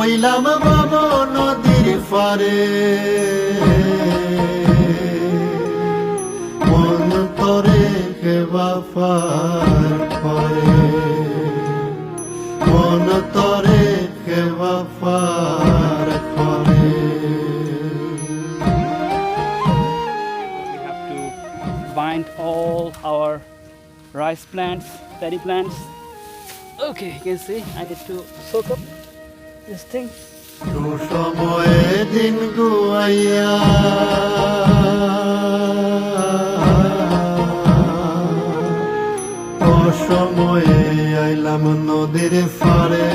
আইলাম বাবা নদীর পারে মন তরে বাফার করে মন তরে buffer to bind all our rice plants, paddy. Okay, you can see I need to soak up this thing. সময়ে আইলাম নদীর ফারে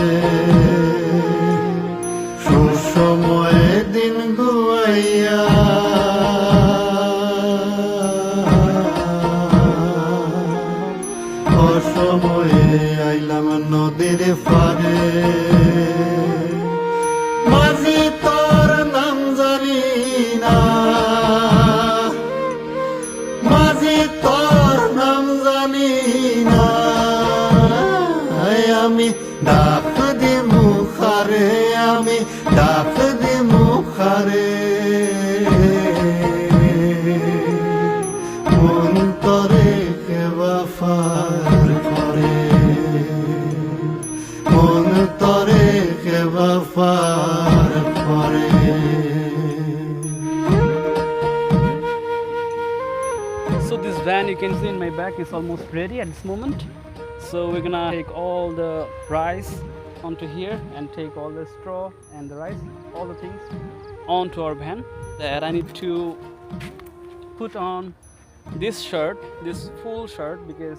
সুসময়ে দিন গুয়াইয়া আইলাম নদীর ফারে মাঝি তোর নাম জানি না। মাঝি তোর নাম জানি না। আমি ডাক দি মুখারে আমি ডাক দি মুখারে So this van you can see in my back is almost ready at this moment. So we're gonna take all the rice onto here and take all the straw and the rice, all the things onto our van. That I need to put on this shirt, this full shirt, because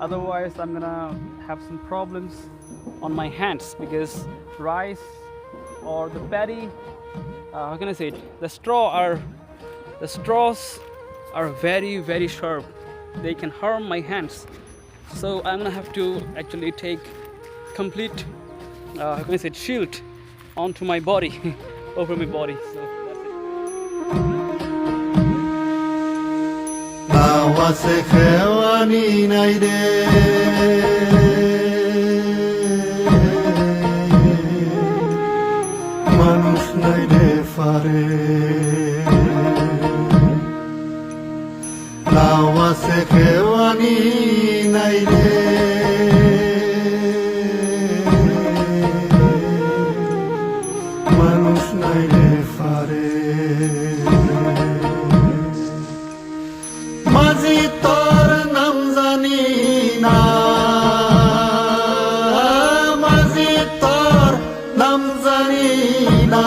otherwise I'm gonna have some problems on my hands because rice or the paddy, uh, how can I say it? The straw are the straws are very very sharp. They can harm my hands. So I'm gonna have to actually take complete, uh, how can I say shield onto my body, over my body. So that's it. নাওয়াসে খেওয়ানি নাই রে। মানুষ নাই রে ফারে। মাঝি তোর নাম জানি না। মাঝি তোর নাম জানি না।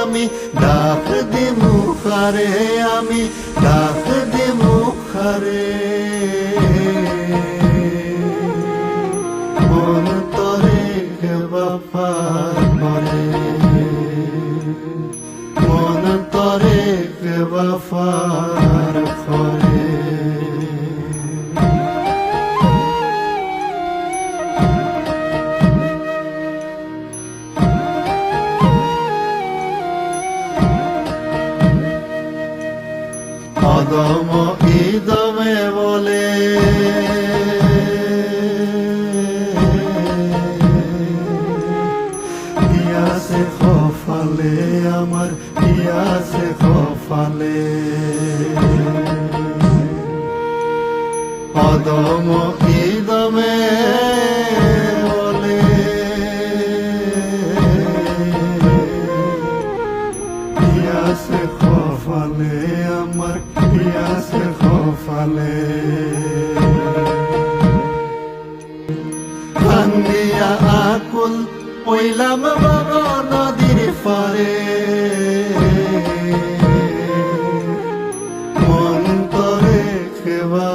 আমি ডাক দি মুখারে আমি ডাক দি মুখারে মন তরে বাপার করে মন তরে বাফার ইদমে বলে। পিয়াসে খফালে আমার পিয়াসে খফালে অদম ইদমে খফালে কান্দিয়া আকুল পইলাম বাবা নদীর পারে। মন তরে খেবা